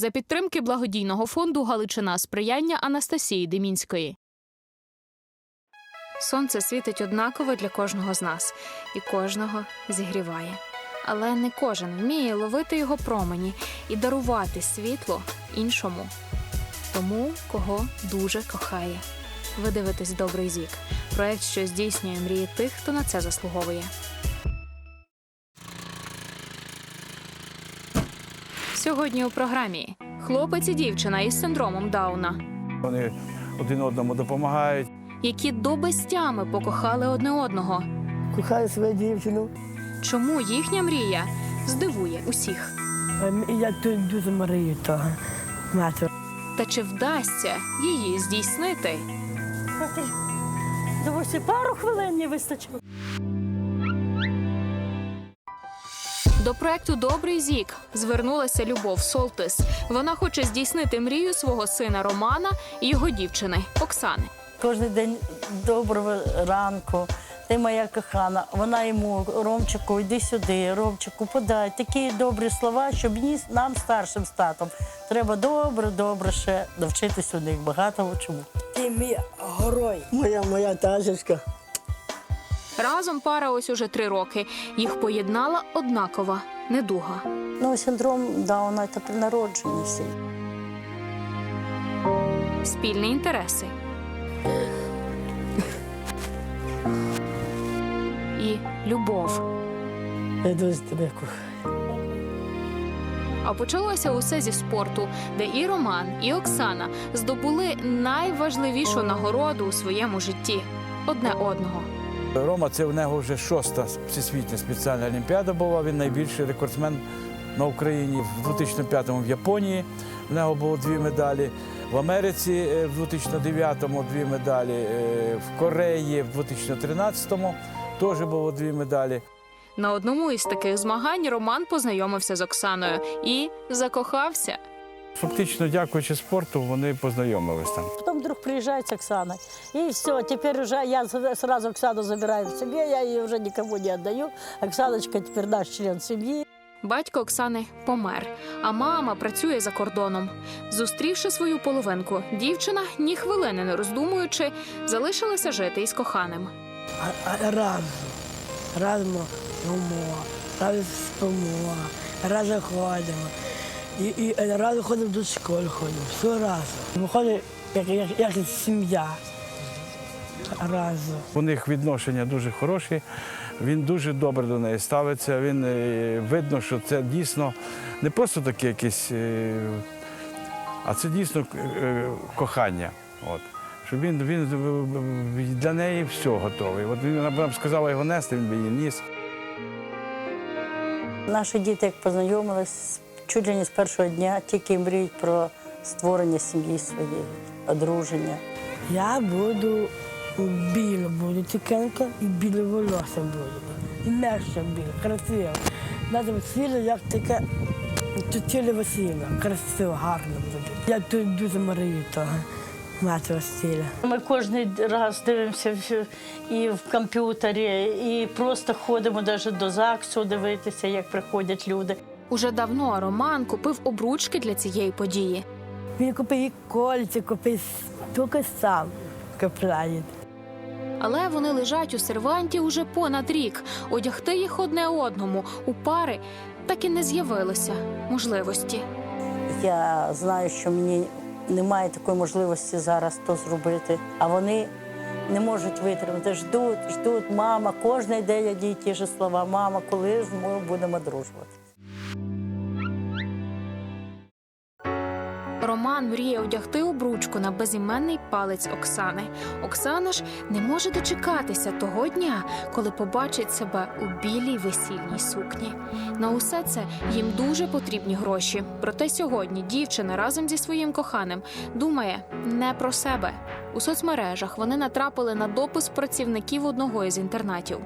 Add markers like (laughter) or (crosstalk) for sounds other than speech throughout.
за підтримки благодійного фонду Галичина сприяння Анастасії Демінської. Сонце світить однаково для кожного з нас, і кожного зігріває. Але не кожен вміє ловити його промені і дарувати світло іншому. Тому, кого дуже кохає. Ви дивитесь добрий зік. Проект, що здійснює мрії тих, хто на це заслуговує. Сьогодні у програмі хлопець і дівчина із синдромом Дауна, Вони один одному допомагають. які до безтями покохали одне одного. Кохаю свою дівчину. Чому їхня мрія здивує усіх? Ем, Я тут дуже марію того. Матір. Та чи вдасться її здійснити? Довосі пару хвилин не вистачило. До проекту Добрий зік звернулася Любов Солтис. Вона хоче здійснити мрію свого сина Романа і його дівчини Оксани. Кожен день доброго ранку. Ти моя кохана. Вона йому Ромчику, йди сюди, Ромчику, подай. Такі добрі слова, щоб ні нам, старшим з татом, треба добре, добре ще навчитись у них багато чому. Ти мій герой. Моя моя ташечка. Разом пара ось уже три роки. Їх поєднала однакова недуга. Ну, синдром Дауна це при народженні спільні інтереси. І любов. Я дуже тебе кохаю. А почалося усе зі спорту, де і Роман, і Оксана здобули найважливішу нагороду у своєму житті одне одного. Рома, це в нього вже шоста всесвітня спеціальна олімпіада була. Він найбільший рекордсмен на Україні. В 2005-му в Японії в нього було дві медалі. В Америці е, в 2009-му дві медалі, е, в Кореї в 2013-му теж було дві медалі. На одному із таких змагань Роман познайомився з Оксаною і закохався. Фактично, дякуючи спорту, вони познайомились там. Потом вдруг приезжает Оксана. И все, теперь уже я сразу Оксану забираю в себе, я ее уже никому не отдаю. Оксаночка теперь наш член семьи. Батько Оксани помер, а мама працює за кордоном. Зустрівши свою половинку, дівчина, ні хвилини не роздумуючи, залишилася жити із коханим. Разом. Разом разом спимо, разом ходимо. І, і разом ходимо до школи, ходимо. Все разом. Виходить, як, як, як сім'я. Разом. У них відношення дуже хороші. Він дуже добре до неї ставиться. Він е, видно, що це дійсно не просто таке якесь, е, а це дійсно е, кохання. От. Що він, він для неї все готовий. От він вона б сказала його нести, він би її ніс. Наші діти, як познайомились, чуть ли не з першого дня тільки мріють про створення сім'ї своєї, одруження. Я буду біла, буду тікенька і біле волосся буду. І м'яке біле, красиво. Надо весілля, як таке тетіле весілля. Красиво, гарно буде. Я тут дуже марію того. Мати весілля. Ми кожен раз дивимося і в комп'ютері, і просто ходимо навіть до ЗАГСу дивитися, як приходять люди. Уже давно Роман купив обручки для цієї події. Він купив і кольця, купив тільки сам купляє. Але вони лежать у серванті уже понад рік. Одягти їх одне одному у пари так і не з'явилося можливості. Я знаю, що мені немає такої можливості зараз то зробити, а вони не можуть витримати. Ждуть, ждуть, мама, кожен день одні й ті ж слова. Мама, коли ж ми будемо дружувати? Роман мріє одягти обручку на безіменний палець Оксани. Оксана ж не може дочекатися того дня, коли побачить себе у білій весільній сукні. На усе це їм дуже потрібні гроші. Проте сьогодні дівчина разом зі своїм коханим думає не про себе. У соцмережах вони натрапили на допис працівників одного із інтернатів.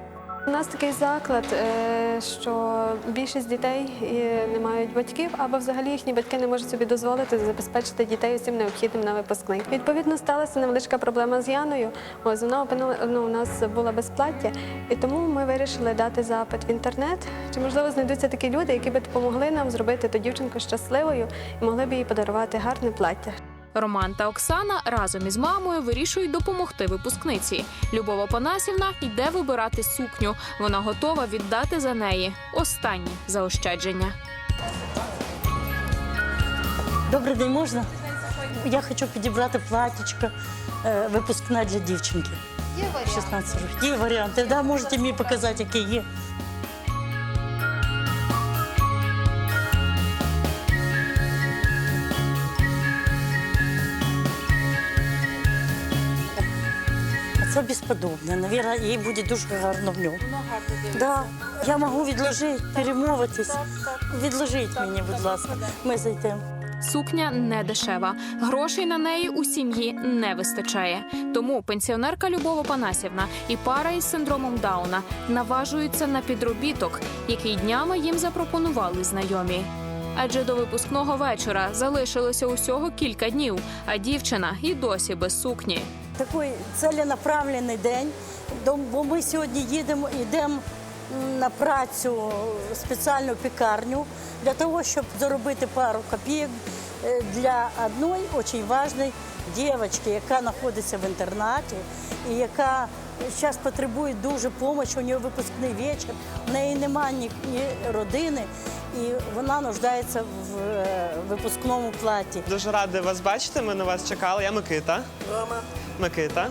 У нас такий заклад, е, що більшість дітей е, не мають батьків, або взагалі їхні батьки не можуть собі дозволити забезпечити дітей усім необхідним на випускний. Відповідно, сталася невеличка проблема з Яною. Ось вона опинила ну, у нас була безплаття, і тому ми вирішили дати запит в інтернет. Чи можливо знайдуться такі люди, які би допомогли нам зробити ту дівчинку щасливою і могли б їй подарувати гарне плаття. Роман та Оксана разом із мамою вирішують допомогти випускниці. Любова Панасівна йде вибирати сукню. Вона готова віддати за неї останні заощадження. Добрий день, можна? Я хочу підібрати платічко е, випускна для дівчинки. Є варіанти? 16 років. Є варіанти. Да, можете мені показати, які є. Це безподобне. Навірно, їй буде дуже гарно в ньому. Да. Я можу відложити, перемовитись. Відложіть мені, будь ласка. Ми зайдемо. Сукня не дешева. Грошей на неї у сім'ї не вистачає. Тому пенсіонерка Любова Панасівна і пара із синдромом Дауна наважуються на підробіток, який днями їм запропонували знайомі. Адже до випускного вечора залишилося усього кілька днів, а дівчина і досі без сукні. Такий целенаправлений день, бо ми сьогодні їдемо, йдемо на працю в спеціальну пікарню для того, щоб заробити пару копійок е, для одної дуже важливої дівчинки, яка знаходиться в інтернаті і яка зараз потребує дуже допомоги. У нього випускний вечір, в неї немає ні родини, і вона нуждається в е, випускному платі. Дуже радий вас бачити. Ми на вас чекали. Я Микита. Микита.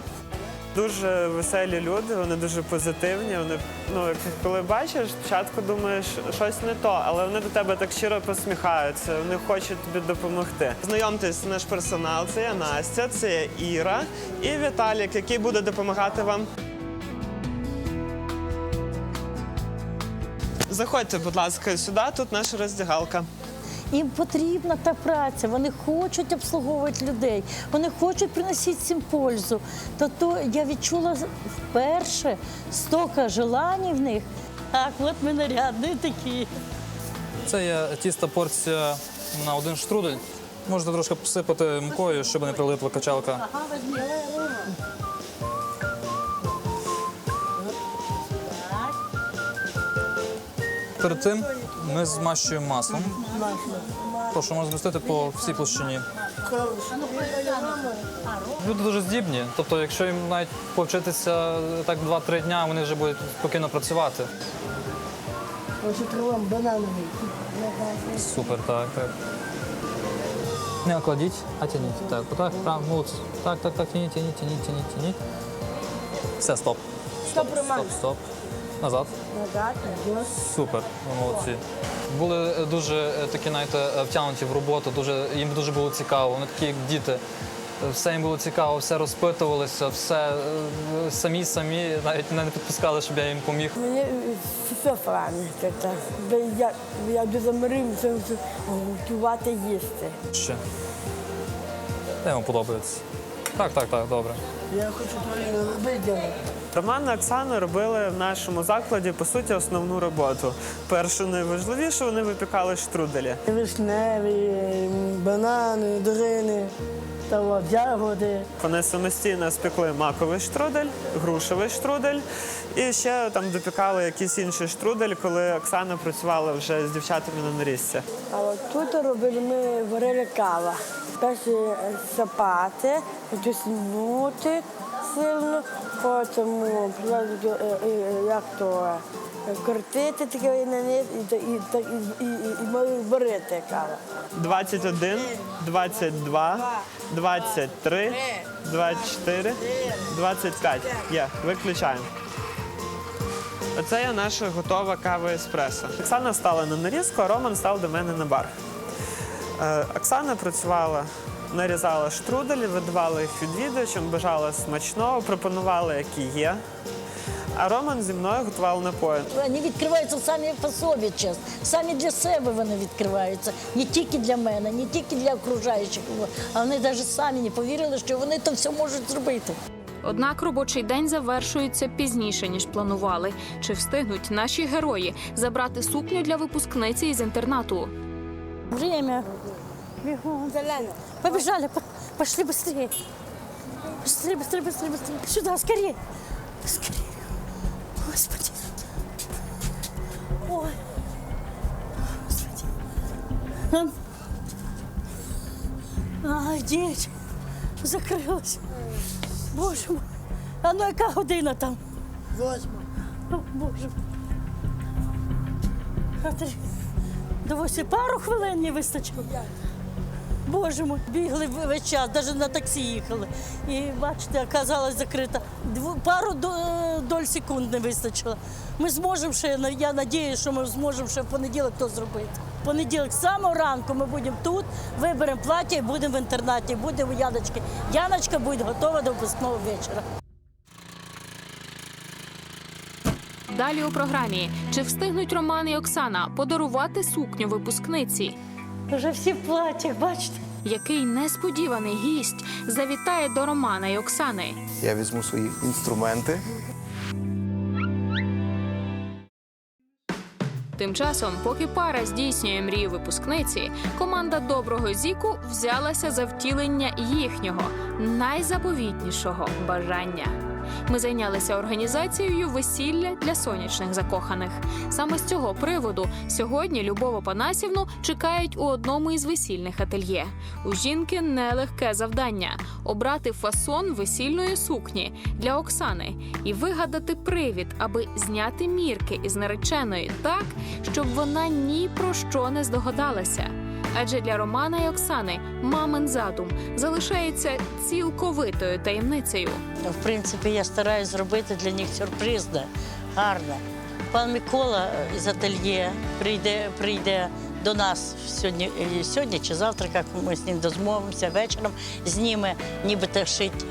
Дуже веселі люди, вони дуже позитивні. Вони, ну, коли бачиш, спочатку думаєш, щось не то, але вони до тебе так щиро посміхаються, вони хочуть тобі допомогти. Знайомтесь, наш персонал, це я Настя, це я Іра і Віталік, який буде допомагати вам. Заходьте, будь ласка, сюди, тут наша роздягалка. Їм потрібна та праця, вони хочуть обслуговувати людей, вони хочуть приносити всім пользу. То, то я відчула вперше стільки желань в них. Так, от ми нарядні такі. Це є тіста порція на один штрудель. Можете трошки посипати мукою, щоб не прилипла качалка. Перед тим ми змащуємо маслом. Прошу можна змістити по всій площині. Люди дуже здібні. Тобто, якщо їм навіть повчитися так 2-3 дня, вони вже будуть спокійно працювати. Супер, так, так. Не окладіть, а тяніть. Так, отак, прям, молодці. Так, так, так, тяніть, тяніть, тяніть, тяніть, тяніть. Все, стоп. Стоп, Стоп, Роман. стоп. Назад. Назад. Супер, молодці. Були е, дуже е, такі, знаєте, е, втягнуті в роботу, дуже, їм дуже було цікаво. Вони такі, як діти. Все їм було цікаво, все розпитувалися, все самі самі навіть не підпускали, щоб я їм поміг. Мені все. Бо я, я дуже мирився готувати їсти. Ще. Вам подобається? Так, так, так, добре. Я хочу виділити. Роман і Оксана робили в нашому закладі по суті основну роботу. Першу найважливішу вони випікали штруделі. Вишневі, банани, дирини, та ягоди. Вони самостійно спекли маковий штрудель, грушевий штрудель і ще там допікали якийсь інший штрудель, коли Оксана працювала вже з дівчатами на нарізці. А от тут робили ми варили кава. Перші сапати, дотиснути сильно, потім е, е, як то е, крутити таке на низ і, і, і, і, варити кава. 21, 22, 23, 24, 25. Є, виключаємо. Оце є наша готова кава еспресо. Оксана стала на нарізку, а Роман став до мене на бар. Е, Оксана працювала, нарізала штруделі, видавала їх відвідувачам, бажала смачного, пропонувала, які є. А Роман зі мною готував напої. Вони відкриваються самі по собі, чесно. Самі для себе вони відкриваються. Не тільки для мене, не тільки для окружаючих, а вони навіть самі не повірили, що вони то все можуть зробити. Однак робочий день завершується пізніше ніж планували. Чи встигнуть наші герої забрати сукню для випускниці із інтернату? Время. Бегом. Побежали, по- пошли быстрее. Быстрее, быстрее, быстрее, быстрее. Сюда, скорее. Скорее. Господи. Ой. Господи. Ам. Ай, діть. Закрилась. Боже мой. А ну яка година там? Восьма. О, Боже. А ти до восьми пару хвилин не вистачило. Боже мой, бігли весь час, навіть на таксі їхали. І бачите, оказалась закрита. Дво- пару доль секунд не вистачило. Ми зможемо ще, я сподіваюся, що ми зможемо ще в понеділок то зробити. В понеділок з самого ранку ми будемо тут, виберемо плаття і будемо в інтернаті, будемо у Яночки. Яночка буде готова до випускного вечора. Далі у програмі чи встигнуть Роман і Оксана подарувати сукню випускниці? Вже всі в платтях, бачите? Який несподіваний гість завітає до Романа і Оксани? Я візьму свої інструменти. Тим часом, поки пара здійснює мрію випускниці, команда доброго зіку взялася за втілення їхнього найзаповітнішого бажання. Ми зайнялися організацією весілля для сонячних закоханих. Саме з цього приводу сьогодні Любову Панасівну чекають у одному із весільних ательє. У жінки нелегке завдання обрати фасон весільної сукні для Оксани і вигадати привід, аби зняти мірки із нареченої так, щоб вона ні про що не здогадалася. Адже для Романа і Оксани мамин задум залишається цілковитою таємницею. В принципі, я стараюсь зробити для них сюрпризне, гарне. Пан Микола із ательє прийде, прийде до нас сьогодні, е, сьогодні чи завтра, як ми з ним дозмовимося вечором, зніме нібито шить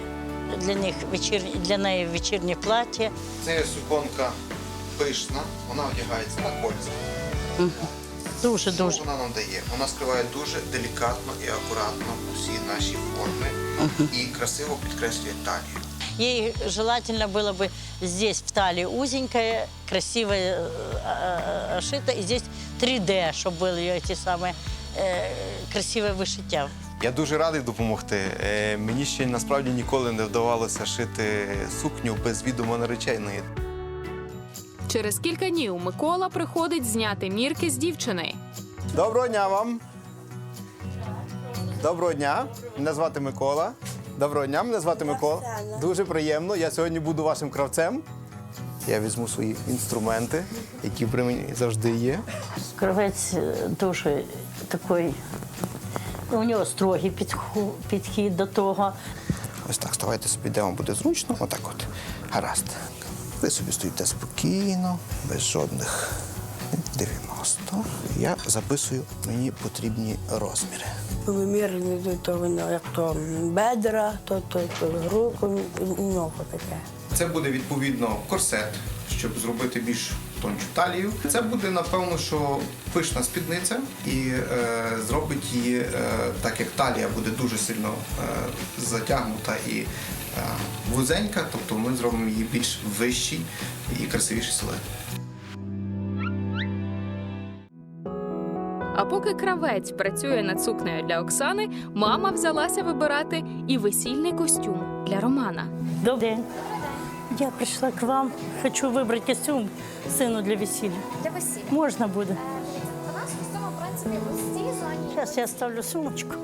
для них вечірні, для неї вечірнє плаття. Це суконка пишна, вона одягається на кольця. Дуже Що дуже. вона нам дає? Вона скриває дуже делікатно і акуратно всі наші форми і красиво підкреслює талію. Ей желательно было бы здесь в талии узенькая, красивая, э, э, шита, и здесь 3D, чтобы были эти самые э, красивое вышитие. Я дуже радий допомогти. Е, Мені ще насправді ніколи не вдавалося шити сукню без відома нареченої. Через кілька днів Микола приходить зняти мірки з дівчини. Доброго дня вам. Доброго дня. Мене звати Микола. Доброго дня, мене звати Микола. Дуже приємно. Я сьогодні буду вашим кравцем. Я візьму свої інструменти, які при мені завжди є. Кравець е, дуже такий, у нього строгий підхід до того. Ось так, ставайте собі, де вам буде зручно. Отак от. Гаразд. Ви собі стоїте спокійно, без жодних 90. Я записую мені потрібні розміри. Вимірені йдуть то воно, як то бедра, то, то, то руку і ногу таке. Це буде відповідно корсет, щоб зробити більш тончу талію. Це буде напевно, що пишна спідниця і е, зробить її е, так, як талія буде дуже сильно е, затягнута і вузенька, тобто ми зробимо її більш вищий і красивіший силует. А поки кравець працює над сукнею для Оксани, мама взялася вибирати і весільний костюм для Романа. Добрий день. Я прийшла к вам, хочу вибрати костюм сину для весілля. Для весілля. Можна буде. У нас костюми, в принципі, цій зоні. Зараз я ставлю сумочку.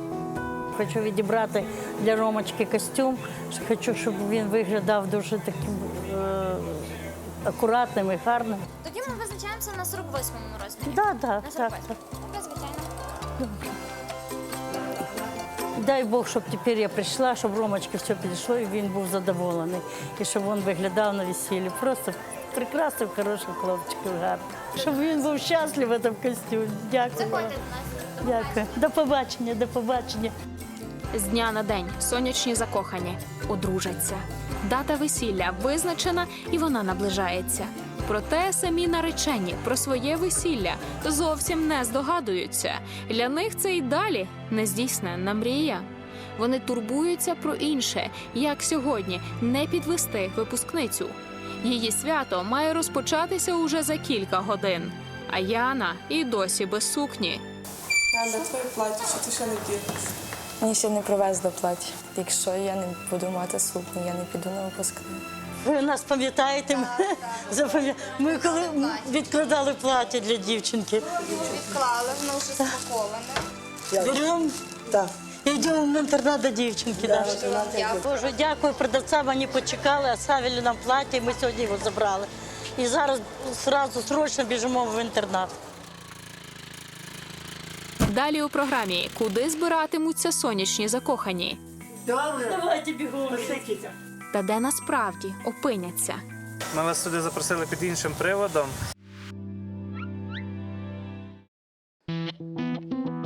Хочу відібрати для Ромочки костюм. Хочу, щоб він виглядав дуже таким е, акуратним і гарним. Тоді ми визначаємося на 48-му розмірі. Да, да, На так, 48. так. Добре, звичайно. Дай Бог, щоб тепер я прийшла, щоб Ромочки все підійшло і він був задоволений. І щоб він виглядав на весіллі. Просто прекрасний, хороший хлопчик, гарний. Щоб він був щасливий в цьому костюмі. Дякую. Заходьте до нас. Дякую. До побачення, до побачення. З дня на день сонячні закохані одружаться. Дата весілля визначена і вона наближається. Проте самі наречені про своє весілля зовсім не здогадуються. Для них це й далі нездійсненна мрія. Вони турбуються про інше, як сьогодні не підвести випускницю. Її свято має розпочатися уже за кілька годин. А Яна і досі без сукні. Надо твоє плаття, що ти ще не вділа. Мені ще не привезли плаття. Якщо я не буду мати сукню, я не піду на випускний. Ви нас пам'ятаєте? (laughs) Запам'я- Ми коли відкладали плаття для дівчинки. Відклали, воно вже спаковане. Беремо і йдемо в інтернат до дівчинки. Да. Боже, дякую продавцям, вони почекали, оставили нам плаття, і ми сьогодні його забрали. І зараз одразу срочно біжимо в інтернат. Далі у програмі Куди збиратимуться сонячні закохані? Давайте бігом. Та де насправді опиняться? Ми вас сюди запросили під іншим приводом.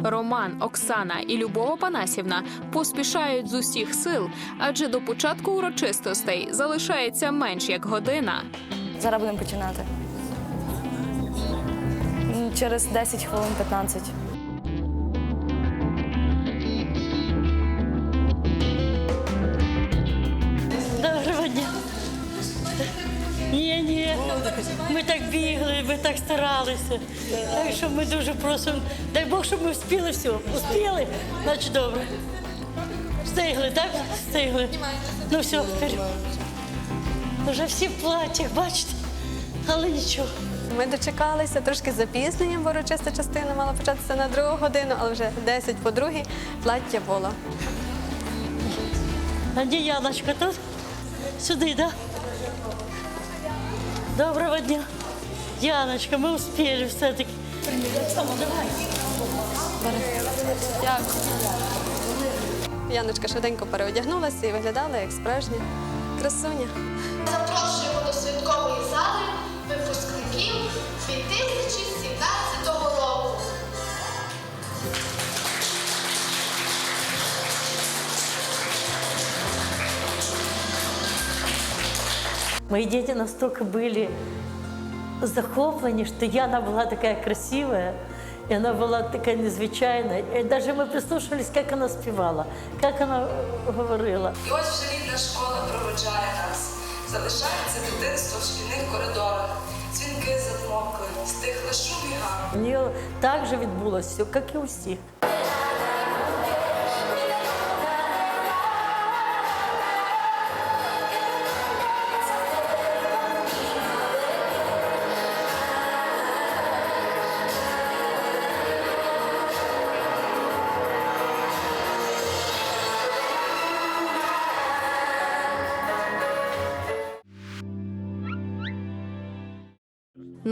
Роман, Оксана і Любова Панасівна поспішають з усіх сил, адже до початку урочистостей залишається менш як година. Зараз будемо починати. Через 10 хвилин 15. Ні, ні. Ми так бігли, ми так старалися. Так що ми дуже просимо. Дай Бог, щоб ми встигли все. Успіли, значить добре. Встигли, так? Встигли. Ну все, вперед. Вже всі в платтях, бачите? Але нічого. Ми дочекалися трошки з запізненням, бо урочиста частина мала початися на другу годину, але вже 10 по другій плаття було. А де Яночка тут? Сюди, да? Доброго дня. Яночка, ми успіли все-таки. Яночка швиденько переодягнулася і виглядала як справжня красуня. Запрошуємо до святкової зали випускників Мои дети настолько были захоплены, что Яна была такая красивая, и она была такая незвичайная. И даже мы прислушивались, как она спевала, как она э, говорила. І ось вже рідна школа проводжає нас. Залишається дитинство в шкільних коридорах. Дзвінки замовкли, стихли шум і гам. У нее так же відбулося все, как и у всех.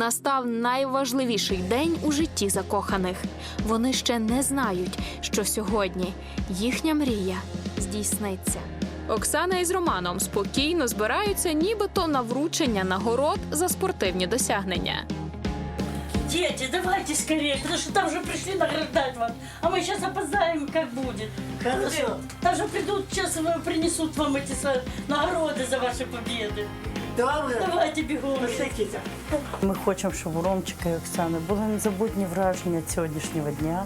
Настав найважливіший день у житті закоханих. Вони ще не знають, що сьогодні їхня мрія здійсниться. Оксана із Романом спокійно збираються, нібито на вручення нагород за спортивні досягнення. Дети, давайте скорее, потому что там же пришли награждать вас. А мы сейчас опоздаем, как будет. Хорошо. Там же придут, сейчас э, принесут вам эти свои нагороды за ваши победы. Добре. Давайте бігом. Ми хочемо, щоб у Ромчика і Оксани були незабутні враження від сьогоднішнього дня.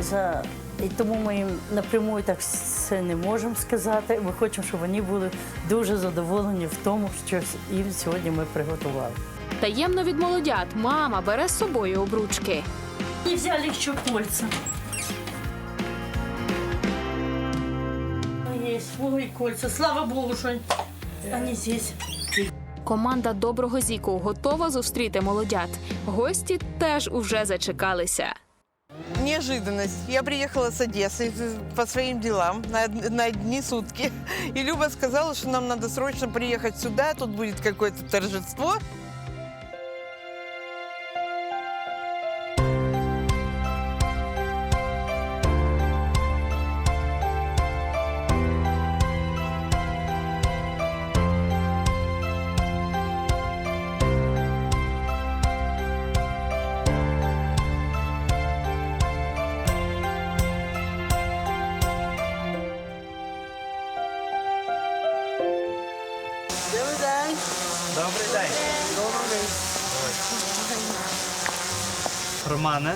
За... І тому ми їм напряму так все не можемо сказати. Ми хочемо, щоб вони були дуже задоволені в тому, що їм сьогодні ми приготували. Таємно від молодят мама бере з собою обручки. И взяли. Есть, ой, кольца. Слава Богу, что они здесь. Команда доброго зіку готова зустріти молодят. Гості теж уже зачекалися. Неожиданность. Я приехала с Одессы по своим делам на, на одни сутки. (laughs) И Люба сказала, что нам надо срочно приехать сюда, тут будет какое-то торжество. Романе,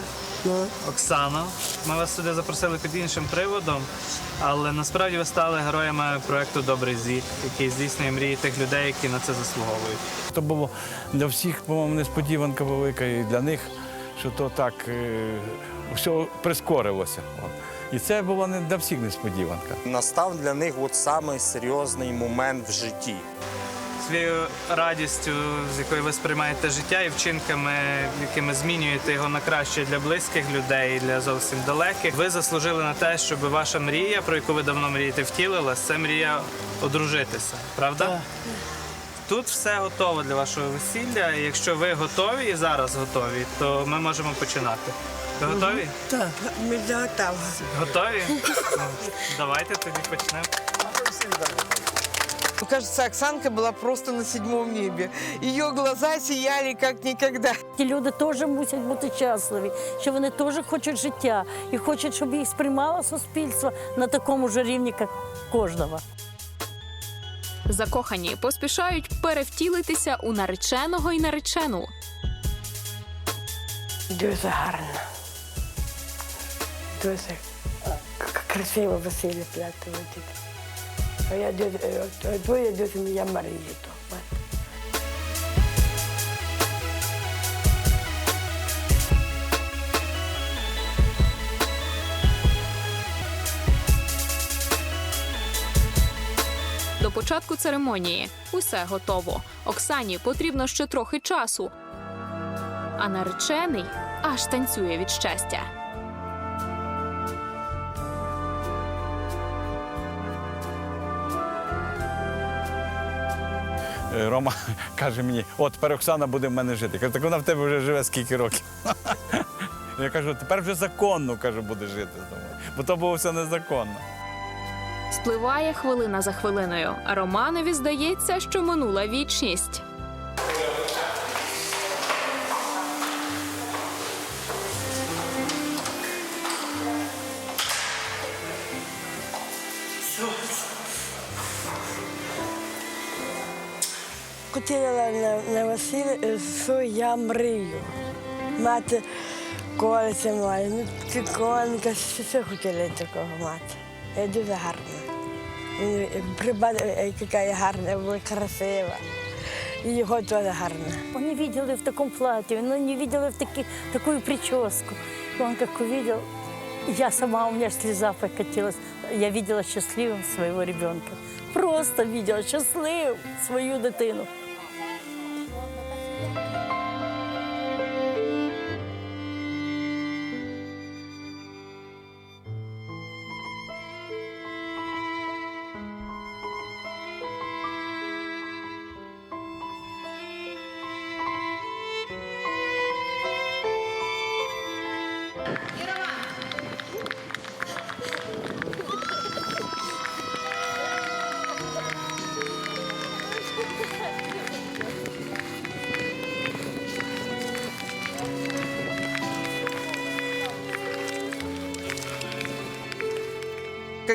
Оксано. Ми вас сюди запросили під іншим приводом, але насправді ви стали героями проекту Добрий зік, який здійснює мрії тих людей, які на це заслуговують. То було для всіх, по-моєму, несподіванка велика і для них, що то так е, все прискорилося. І це було не для всіх несподіванка. Настав для них от самий серйозний момент в житті. Своєю радістю, з якою ви сприймаєте життя, і вчинками, якими змінюєте його на краще для близьких людей, і для зовсім далеких, ви заслужили на те, щоб ваша мрія, про яку ви давно мрієте, втілилась, це мрія одружитися. Правда? Тут все готово для вашого весілля. І якщо ви готові і зараз готові, то ми можемо починати. Ви готові? Так, ми готові. Готові? Ну, Давайте тоді почнемо. Ну, Кажется, Оксанка была просто на седьмом небе. Ее глаза сияли как никогда. Ті люди теж мусять бути щасливі, що вони теж хочуть життя і хочуть, щоб їх сприймало суспільство на такому ж рівні, як кожного. Закохані поспішають перевтілитися у нареченого і наречену. Дуже гарно. Дуже красиво весілля пляти твоя дуже я Марія то. бачите. До початку церемонії усе готово. Оксані потрібно ще трохи часу. А наречений аж танцює від щастя. Рома (laughs) каже мені, от тепер Оксана буде в мене жити. Каже, так вона в тебе вже живе скільки років. (laughs) Я кажу, тепер вже законно кажу, буде жити з тобою. Бо то було все незаконно. Спливає хвилина за хвилиною, а Романові здається, що минула вічність. Хотіла на, на весілля, що я мрію. Мати кольця має, ну, циконка, все, хотіла такого мати. Я дуже гарна. Ну, Прибада, яка я гарна, була красива. І його теж гарна. Вони видели в таком платье, но не видели в таки, такую прическу. И он увидел, я сама, у меня слеза покатилась. Я видела счастливым своего ребенка. Просто видела счастливым свою дитину.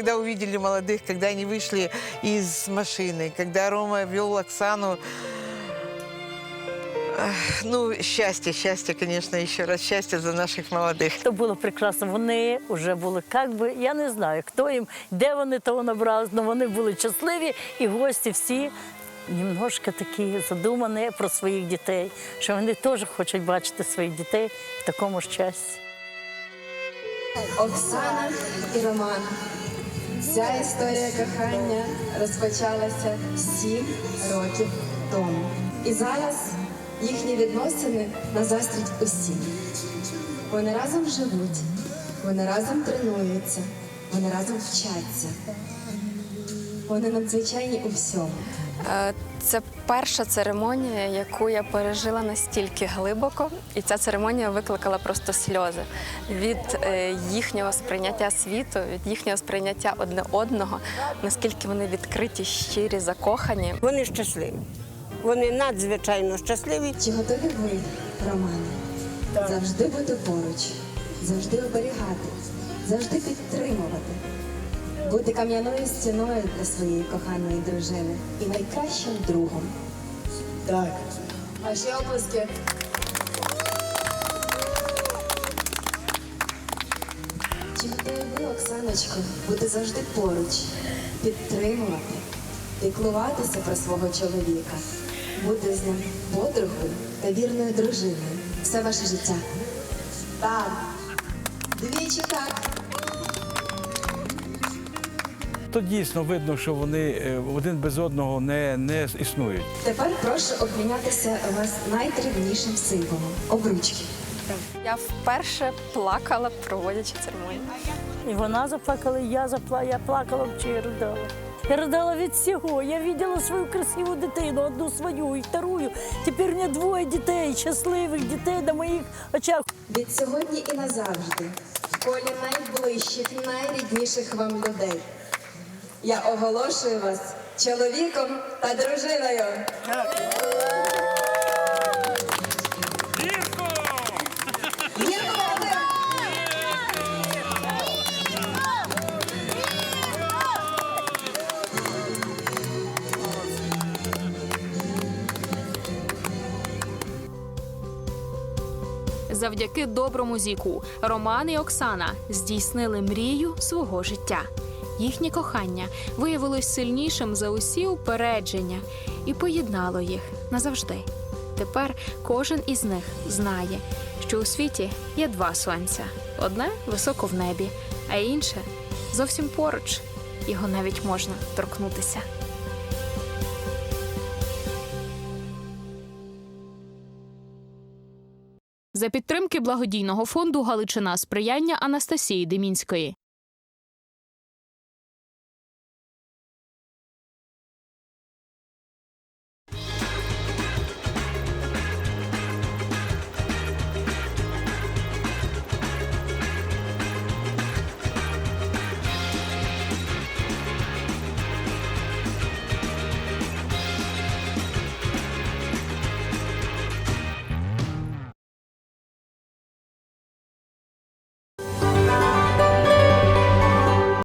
Когда увидели молодых, когда они вышли из машины, когда Рома вел Оксану, ах, ну, счастье, счастье, конечно, еще раз счастье за наших молодых. Це було прекрасно. Вони вже були, як би, я не знаю, хто їм, де вони того набрали, але вони були щасливі, і гості всі немножко такі задумані про своїх дітей, що вони теж хочуть бачити своїх дітей в такому щасті. Оксана і Роман. Ця історія кохання розпочалася сім років тому. І зараз їхні відносини назастріть усім. Вони разом живуть, вони разом тренуються, вони разом вчаться. Вони надзвичайні у всьому. Е, Це перша церемонія, яку я пережила настільки глибоко, і ця церемонія викликала просто сльози від е, їхнього сприйняття світу, від їхнього сприйняття одне одного, наскільки вони відкриті, щирі, закохані. Вони щасливі. Вони надзвичайно щасливі. Чи готові ви, Романе, завжди бути поруч, завжди оберігати, завжди підтримувати, бути кам'яною стіною для своєї коханої дружини і найкращим другом? Так. Ваші оплески. Оксаночко, бути завжди поруч, підтримувати, піклуватися про свого чоловіка, бути з ним подругою та вірною дружиною все ваше життя. Так, двічі так. То дійсно видно, що вони е, один без одного не, не існують. Тепер прошу обмінятися вас найдрібнішим символом обручки. Я вперше плакала, проводячи церемонію. І вона заплакала, і я заплакала, я плакала я ридала. Я ридала від всього. Я бачила свою красиву дитину, одну свою і вторую. Тепер у мене двоє дітей, щасливих дітей на моїх очах. Від сьогодні і назавжди, в колі найближчих, найрідніших вам людей. Я оголошую вас чоловіком та дружиною. Завдяки доброму зіку Роман і Оксана здійснили мрію свого життя. Їхнє кохання виявилось сильнішим за усі упередження і поєднало їх назавжди. Тепер кожен із них знає, що у світі є два сонця: одне високо в небі, а інше зовсім поруч. Його навіть можна торкнутися. За підтримки благодійного фонду Галичина сприяння Анастасії Демінської